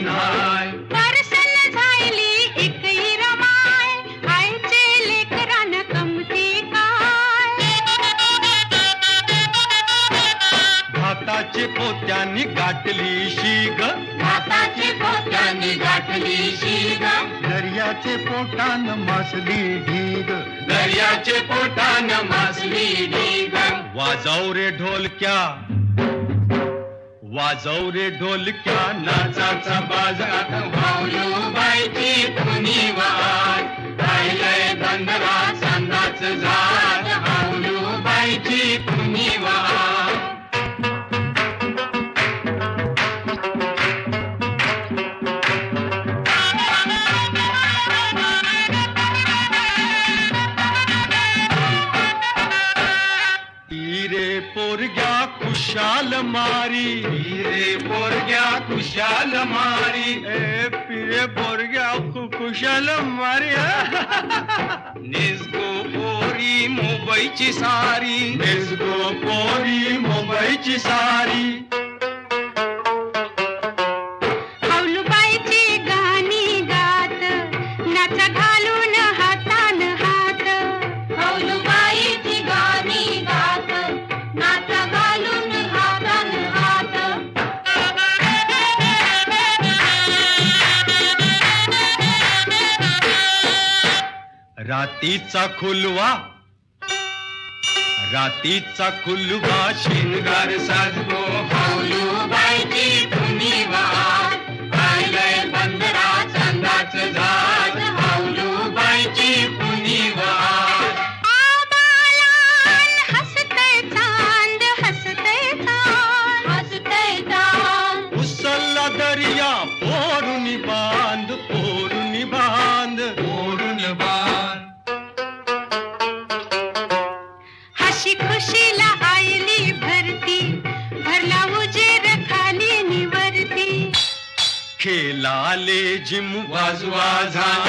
नाय परसन झायली एकई रमाय आयचे लेकरान कमती काय भाताची पोत्यानी गाठली शीग। भाताची पोत्यानी गाठली शीग। दर्याचे पोटान मासली ढीग। दर्याचे पोटान मासली ढीग। वाजव रे ढोलक्या। वाजवरे ढोलक्या नाचाचा बाजारात भाऊ बायची धुनी वाट पोरग्या खुशाल मारी। पीरे बोर गया खुशाल मारी। ए, पीरे बोर गया खुशाल मारी। निजगो पोरी मुंबईची सारी। निजगो पोरी मुंबईची सारी। रातीचा खुलवा रातीचा खुलवा शिंगार साजगो हावलू बायची धुनी वाज आयलय बंदरा चांदाच झाड. पुनी वाज आबालान हसतय चाँद हसतय चाँद. हसतय चाँद. उचलला दर्या पोरून खेळाले जिम वाजवा झाला